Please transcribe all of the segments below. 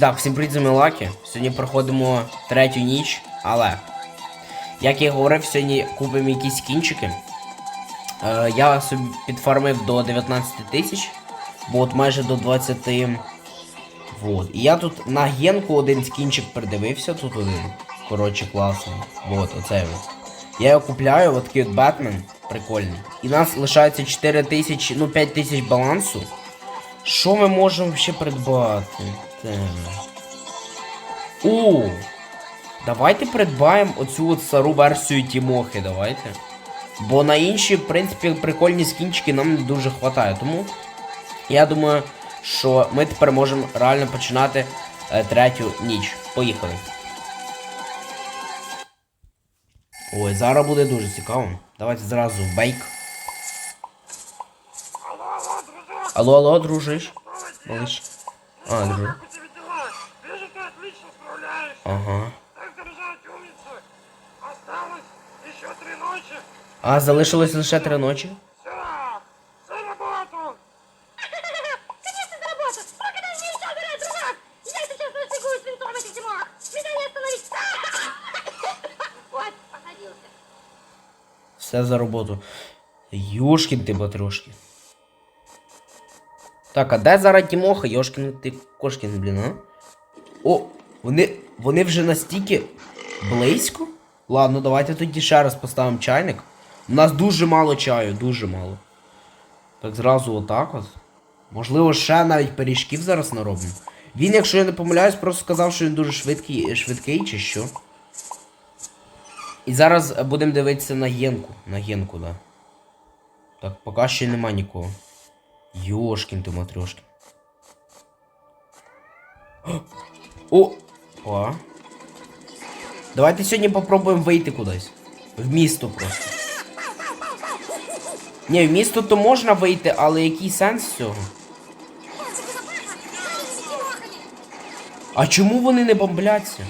Так, всім привіт, з Лакі. Сьогодні проходимо третю ніч, але, як я говорив, сьогодні купимо якісь кінчики. Е, я собі підфармив до 19 тисяч, бо от майже до 20. Вот. І я тут на генку один скінчик придивився, тут один. Коротше, класний. Вот, оцей от. Я його купляю, от такий от Бетмен, прикольний. І нас лишається 4 тисячі, ну 5 тисяч балансу. Що ми можемо ще придбати? Так. О! Давайте придбаємо оцю от стару версію Тімохи, давайте. Бо на інші, в принципі, прикольні скінчики нам не дуже хватає. Тому я думаю, що ми тепер можемо реально починати е, третю ніч. Поїхали. Ой, зараз буде дуже цікаво. Давайте зразу в бейк. Алло, алло, дружиш? Малыш. А, дружи. Как у тебя дела? Вижу, ты отлично справляешься. Ага. Так держать умница. Осталось еще три ночи. А, залишилось лише три ночі? Все, за работу. Конечно, за работу! Прогадай мне еще, дурак, дурак! Я сейчас настигую свинцом этих тимок! Меня не остановить! Вот, посадился. Все за роботу. Йошкін ти батрошки. Так, а де зараз Тімоха? Йошкін ти кошкін, блін, а? О, вони. Вони вже настільки близько? Ладно, давайте тоді ще раз поставимо чайник. У нас дуже мало чаю, дуже мало. Так зразу отак от. Можливо, ще навіть пиріжків зараз наробимо. Він, якщо я не помиляюсь, просто сказав, що він дуже швидкий, швидкий чи що. І зараз будемо дивитися на генку. На генку, да. Так, поки ще нема нікого. Йошкін ти матрьошкін. О! О! Давайте сьогодні попробуємо вийти кудись. В місто просто. Ні, в місто то можна вийти, але який сенс цього? А чому вони не бомбляться?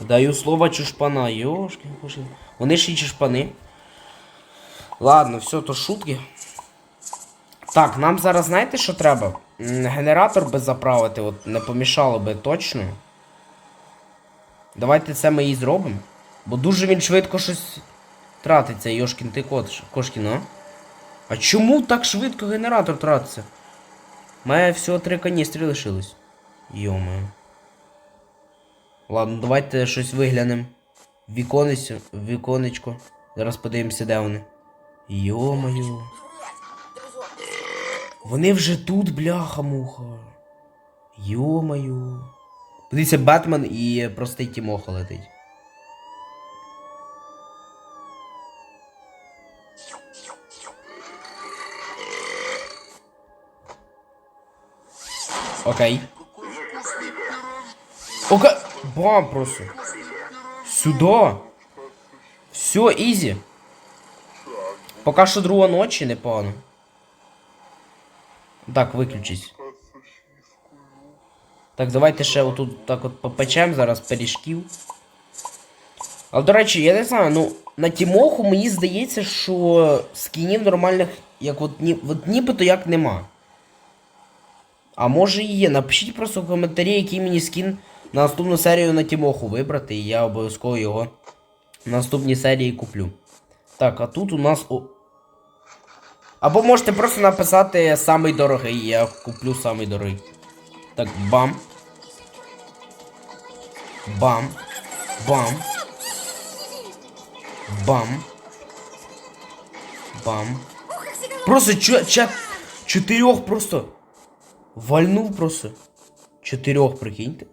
Даю слово чушпана, йошки, боже. Вони ж і чушпани. Ладно, все, то шутки. Так, нам зараз знаєте, що треба? Генератор би заправити, от не помішало би точно. Давайте це ми і зробимо. Бо дуже він швидко щось тратиться, Йошкін ти кот, Кошкін, а? А чому так швидко генератор тратиться? Має всього три каністри лишилось. Йомаю. Ладно, давайте щось виглянемо. Віконечко, віконечко. Зараз подивимося, де вони. Йо-моє. Вони вже тут, бляха-муха. Йо-моє. Подивіться, Бетмен і простий Тімоха летить. Окей. Окей. Бам просто. Сюда. Все, ізі. Поки що друга ночі, непогано. Так, виключись. Так, давайте ще отут так от попечем зараз пиріжків. Але, до речі, я не знаю, ну, на Тімоху мені здається, що скінів нормальних, як от, ні, от нібито як нема. А може і є. Напишіть просто в коментарі, який мені скін наступну серію на Тімоху вибрати, і я обов'язково його в наступній серії куплю. Так, а тут у нас. О... Або можете просто написати самий дорогий, я куплю самий дорогий. Так, бам. Бам. Бам. Бам. Бам. Просто чо, ча, чотирьох просто. Вальнув просто. Чотирьох, прикиньте.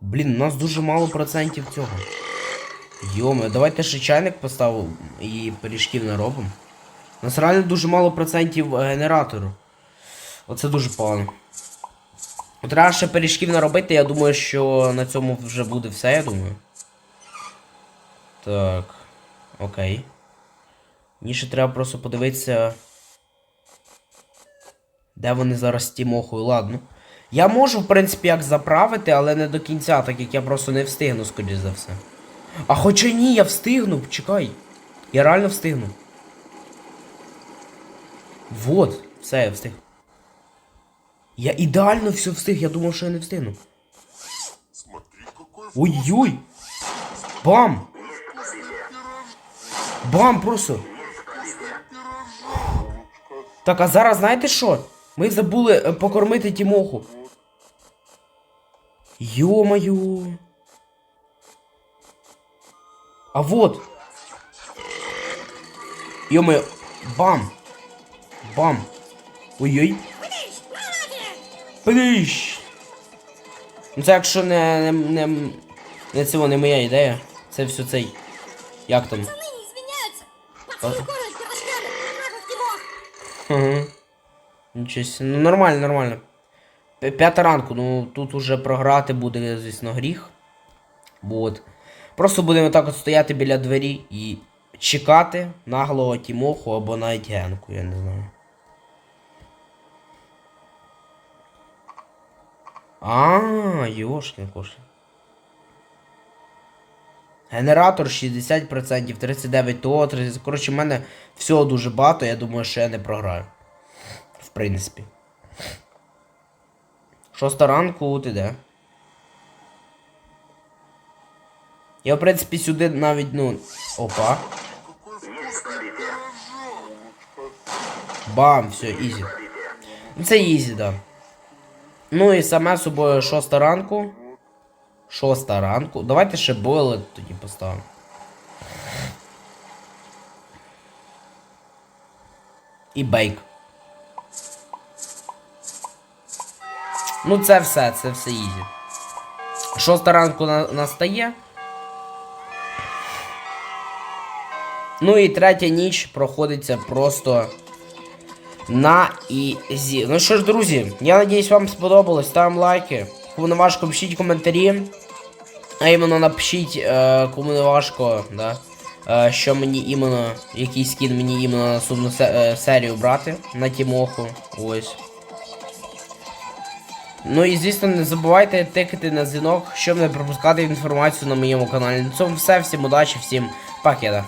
Блін, у нас дуже мало процентів цього. Йоме, давайте ще чайник поставив і пиріжків наробимо. У нас реально дуже мало процентів е, генератору. Оце дуже погано. Треба ще пиріжків наробити, я думаю, що на цьому вже буде все, я думаю. Так. Окей. Мені ще треба просто подивитися. Де вони зараз з Тімохою, ладно. Я можу, в принципі, як заправити, але не до кінця, так як я просто не встигну, скоріш за все. А хоча ні, я встигну, чекай. Я реально встигну. Вот, все, я встиг. Я ідеально все встиг, я думав, що я не встигну. Ой-ой! Бам! Бам просто! Так, а зараз знаєте що? Ми забули е, покормити Тімоху. Йо-моє. А вот. Йо-моє. Бам. Бам. Ой-ой. Пиш. Ну це якщо не, не, не, не це не моя ідея. Це все цей. Як там? Ага. Нічого себе. Ну нормально, нормально. П- П'ята ранку, ну тут уже програти буде, звісно, гріх. Вот. Просто будемо так от стояти біля двері і чекати наглого Тімоху або навіть Генку, я не знаю. А, йошкін кошкін. Генератор 60%, 39 то, 30. Коротше, в мене всього дуже багато, я думаю, що я не програю. В принципі. Шоста ранку ти де? Я, в принципі, сюди навіть, ну. Опа. Бам, все, ізі. Ну це ізі, да. Ну і саме собою шоста ранку. Шоста ранку. Давайте ще бойлет тоді поставимо. І бейк. Ну це все, це все ізі. Шоста ранку на, настає. Ну і третя ніч проходиться просто на ізі. Ну що ж, друзі, я надіюсь, вам сподобалось. Ставимо лайки. Кому не важко, пишіть коментарі. А іменно напишіть, е, кому не важко, да, е, що мені іменно, який скін мені іменно на наступну е, серію брати на Тімоху. Ось. Ну і звісно, не забувайте тикати на дзвінок, щоб не пропускати інформацію на моєму каналі. На цьому все, всім удачі, всім пакета.